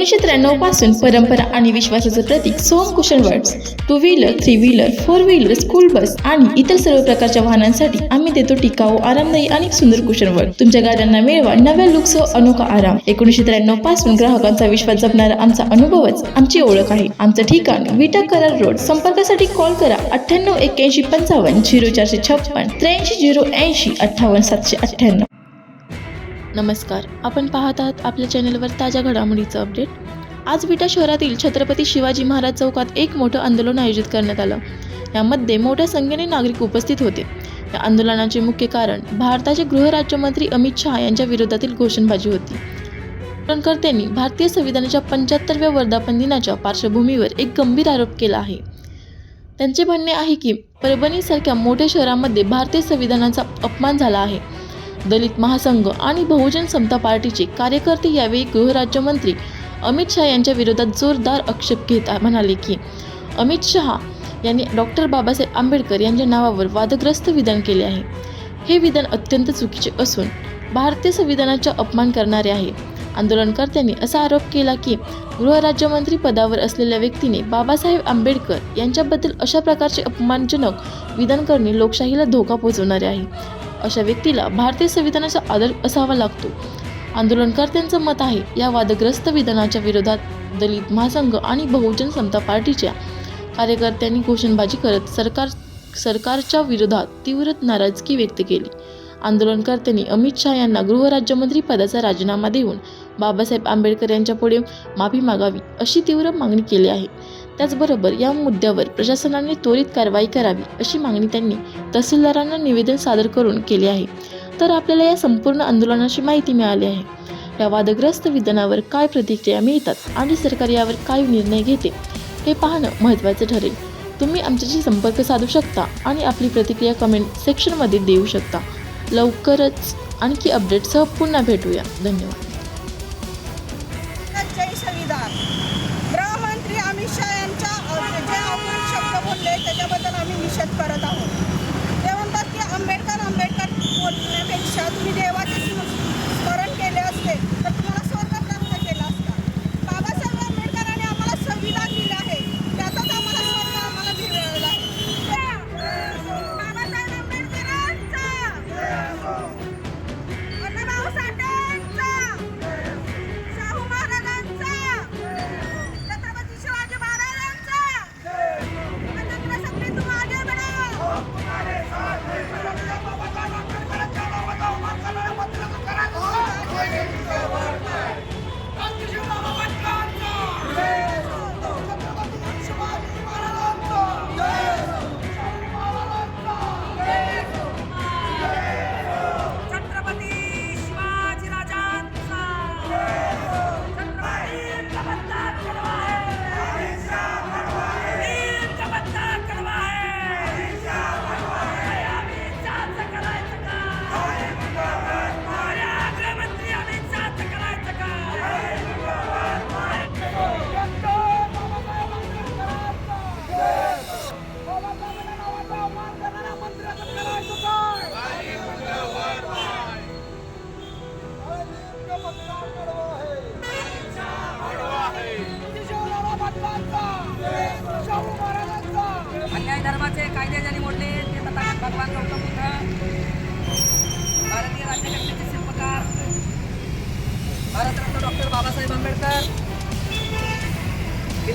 एकोणीसशे त्र्याण्णवपासून परंपरा आणि विश्वासाचं प्रतीक सोम कुशन words two wheeler three wheeler four wheeler school bus आणि इतर सर्व प्रकारच्या वाहनांसाठी आम्ही देतो टिकाऊ आरामदायी आणि सुंदर कुशन वर्ड तुमच्या गाड्यांना मिळवा नव्या लुकसह अनोखा आराम. एकोणीसशे त्र्याण्णवपासून ग्राहकांचा विश्वास जपणारा आमचा अनुभवच आमची ओळख आहे. आमचं ठिकाण विटा करार रोड. संपर्कासाठी कॉल करा अठ्ठ्याण्णव एक्क्याऐंशी पंचावन्न झिरो चारशे छप्पन त्र्याऐंशी झिरो ऐंशी अठ्ठावन्न सातशे अठ्ठ्याण्णव. नमस्कार. आपण पाहत आहात आपल्या चॅनलवर ताज्या घडामोडीचं अपडेट. आज विटा शहरातील छत्रपती शिवाजी महाराज चौकात एक मोठं आंदोलन आयोजित करण्यात आलं. यामध्ये मोठ्या संख्येने नागरिक उपस्थित होते. या आंदोलनाचे मुख्य कारण भारताचे गृहराज्यमंत्री अमित शहा यांच्या विरोधातील घोषणाबाजी होती. आंदोलनकर्त्यांनी भारतीय संविधानाच्या पंच्याहत्तरव्या वर्धापन दिनाच्या पार्श्वभूमीवर एक गंभीर आरोप केला आहे. त्यांचे म्हणणे आहे की परभणीसारख्या मोठ्या शहरामध्ये भारतीय संविधानाचा अपमान झाला आहे. दलित महासंघ आणि बहुजन समता पार्टीचे कार्यकर्ते यावेळी गृहराज्यमंत्री अमित शहा यांच्या विरोधात जोरदार आक्षेप घेत म्हणाले की अमित शहा यांनी डॉक्टर बाबासाहेब आंबेडकर यांच्या नावावर वादग्रस्त विधान केले आहे. हे विधान अत्यंत चुकीचे असून भारतीय संविधानाचा अपमान करणारे आहे. आंदोलनकर्त्यांनी असा आरोप केला की गृहराज्यमंत्री पदावर असलेल्या व्यक्तीने बाबासाहेब आंबेडकर यांच्याबद्दल अशा प्रकारचे अपमानजनक विधान करणे लोकशाहीला धोका पोहोचवणारे आहे. अशा व्यक्तीला भारतीय संविधानाचा आदर असावा लागतो. आंदोलनकर्त्यांचं मत आहे या वादग्रस्त विधानाच्या विरोधात दलित महासंघ आणि बहुजन समता पार्टीच्या कार्यकर्त्यांनी घोषणाबाजी करत सरकार सरकारच्या विरोधात तीव्र नाराजगी व्यक्त केली. आंदोलनकर्त्यांनी अमित शहा यांना गृहराज्यमंत्री पदाचा राजीनामा देऊन बाबासाहेब आंबेडकर यांच्या पुढे माफी मागावी अशी तीव्र मागणी केली आहे. त्याचबरोबर या मुद्द्यावर प्रशासनाने त्वरित कारवाई करावी अशी मागणी त्यांनी तहसीलदारांना निवेदन सादर करून केले आहे. तर आपल्याला या संपूर्ण आंदोलनाची माहिती मिळाली आहे. या वादग्रस्त विधानावर काय प्रतिक्रिया मिळतात आणि सरकार यावर काय निर्णय घेते हे पाहणं महत्त्वाचं ठरेल. तुम्ही आमच्याशी संपर्क साधू शकता आणि आपली प्रतिक्रिया कमेंट सेक्शनमध्ये देऊ शकता. लवकरच आणखी अपडेटसह पुन्हा भेटूया. धन्यवाद. त्याच्याबद्दल आम्ही निषेध करत आहोत. ते म्हणतात की आंबेडकर आंबेडकर बोलण्यापेक्षा तुम्ही देवाचे स्मरण केले असते तर तुम्हाला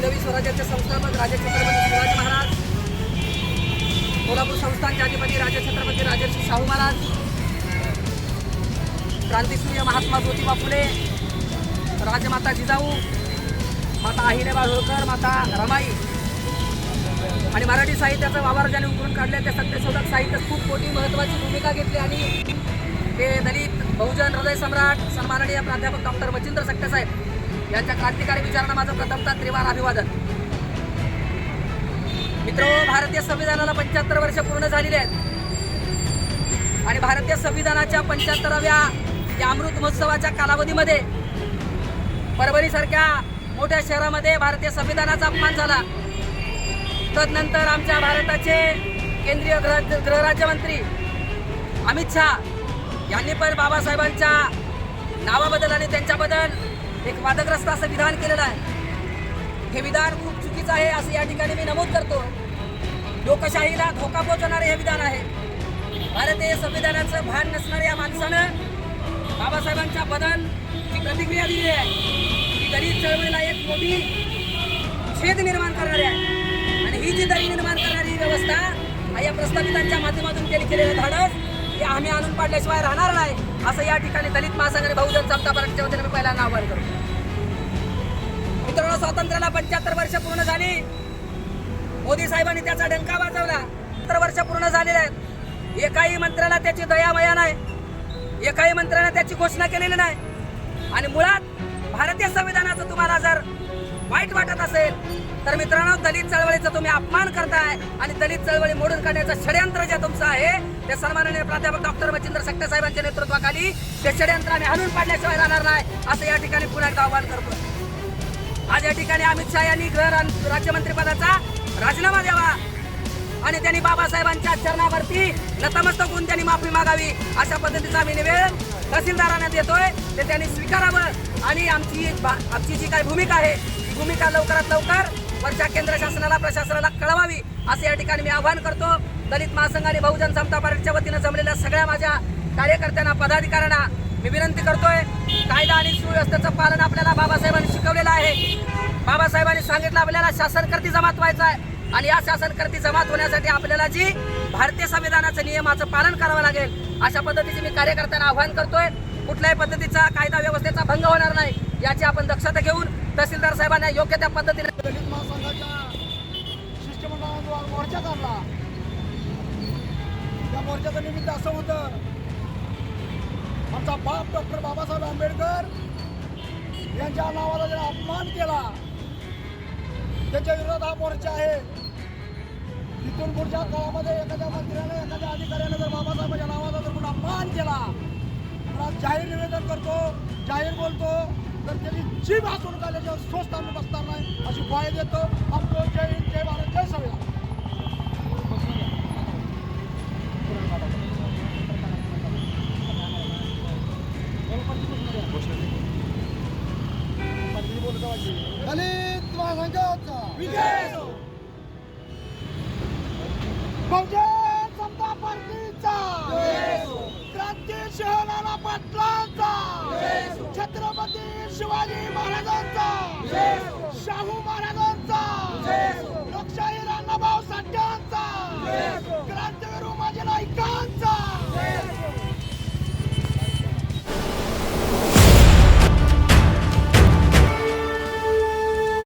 हिंदवी स्वराज्याचे संस्थापक राजा छत्रपती शिवाजी महाराज कोल्हापूर संस्थानचे अधिपती राजा छत्रपती राजर्षी शाहू महाराज क्रांतीसूर्य महात्मा ज्योतिबा फुले राजमाता जिजाऊ माता अहिनेबा होळकर माता रमाई आणि मराठी साहित्याचा वावर ज्याने उकरून काढले त्या सत्यशोधक साहित्यात खूप मोठी महत्त्वाची भूमिका घेतली आणि ते दलित बहुजन हृदय सम्राट सन्माननीय प्राध्यापक डॉक्टर मच्छिंद्र सट्टेसाहेब यांच्या क्रांतिकारी विचारांना माझं प्रथमतः त्रिवार अभिवादन. मित्र भारतीय संविधानाला पंच्याहत्तर वर्ष पूर्ण झालेली आहेत. आणि भारतीय संविधानाच्या पंच्याहत्तराव्या या अमृत महोत्सवाच्या कालावधीमध्ये परभणीसारख्या मोठ्या शहरामध्ये भारतीय संविधानाचा अपमान झाला. तदनंतर आमच्या भारताचे केंद्रीय गृह गृहराज्यमंत्री अमित शहा यांनी पण बाबासाहेबांच्या नावाबद्दल आणि त्यांच्याबद्दल एक वादग्रस्त असं विधान केलेलं आहे. हे विधान खूप चुकीचं आहे असं या ठिकाणी मी नमूद करतो. लोकशाहीला धोका पोहोचवणारे हे विधान आहे. भारतीय संविधानाचं भान नसणाऱ्या या माणसानं बाबासाहेबांच्या बदल ही प्रतिक्रिया दिली आहे ही दलित चळवळीला एक मोठी छेद निर्माण करणारी आहे. आणि ही जी दरी निर्माण करणारी व्यवस्था या प्रस्तावितांच्या माध्यमातून केली केलेलं धाडस हे आम्ही आणून पाडल्याशिवाय राहणार नाही. असं या ठिकाणी दलित महासंघ आणि बहुजन समता पार्टीच्या वतीने मी पहिल्यांदा आवाहन करतो. मित्रांनो स्वातंत्र्याला पंच्याहत्तर वर्ष पूर्ण झाली. मोदी साहेबांनी त्याचा डंका वाजवला. सत्तर वर्ष पूर्ण झालेले आहेत. एकाही मंत्र्याला त्याची दयामया नाही. एकाही मंत्र्याने त्याची घोषणा केलेली नाही. आणि मुळात भारतीय संविधानाचं तुम्हाला जर वाईट वाटत असेल तर मित्रांनो दलित चळवळीचा तुम्ही अपमान करताय आणि दलित चळवळी मोडून काढण्याचं षडयंत्र जे तुमचं आहे ते सन्माननीय प्राध्यापक डॉक्टर मच्छिंद्र सक्ते साहेबांच्या नेतृत्वाखाली ते षडयंत्र आम्ही हलून पाडल्याशिवाय राहणार नाही असं या ठिकाणी पुन्हा एकदा आवाहन करतो. आज या ठिकाणी अमित शहा यांनी गृह राज्यमंत्रीपदाचा राजीनामा द्यावा आणि त्यांनी बाबासाहेबांच्या चरणावरती नतमस्तक होऊन त्यांनी माफी मागावी अशा पद्धतीचा आम्ही निवेदन तहसीलदारांना देतोय ते त्यांनी स्वीकारावं आणि आमची आमची जी काही भूमिका आहे भूमिका लवकरात लवकर वरच्या केंद्र शासनाला प्रशासनाला कळवावी असं या ठिकाणी मी आवाहन करतो. दलित महासंघ आणि बहुजन समता पार्टीच्या वतीनं जमलेल्या सगळ्या माझ्या कार्यकर्त्यांना पदाधिकाऱ्यांना मी विनंती करतोय. कायदा आणि सुव्यवस्थेचं पालन आपल्याला बाबासाहेबांनी शिकवलेलं आहे. बाबासाहेबांनी सांगितलं आपल्याला शासनकर्ती जमात व्हायचं आहे आणि या शासनकर्ती जमात होण्यासाठी आपल्याला जी भारतीय संविधानाचं नियमाचं पालन करावं लागेल अशा पद्धतीचे मी कार्यकर्त्यांना आवाहन करतोय. कुठल्याही पद्धतीचा कायदा व्यवस्थेचा भंग होणार नाही याची आपण दक्षता घेऊन तहसीलदार साहेबांना योग्य त्या पद्धतीने दलित महासंघाच्या शिष्टमंडळाचा मोर्चा काढला. त्या मोर्चाचं निमित्त असं होतं आमचा बाप डॉक्टर बाबासाहेब आंबेडकर यांच्या नावाला जर अपमान केला त्याच्या विरोधात हा मोर्चा आहे. तिथून पुढच्या काळामध्ये एखाद्या मंत्र्याने एखाद्या अधिकाऱ्याने जर बाबासाहेबांच्या नावाचा जर कोणी अपमान केला तर आज जाहीर निवेदन करतो जाहीर बोलतो तर त्याची जीभ हातून काढल्याच्यावर स्वस्त आम्ही बसणार नाही अशी ग्वाही देतो. आपलं जय हिंद जय भारत जय संविधान दलित महासंघाचा. विजय! बहुजन छत्रपती शिवाजी महाराजांचा शाहू महाराज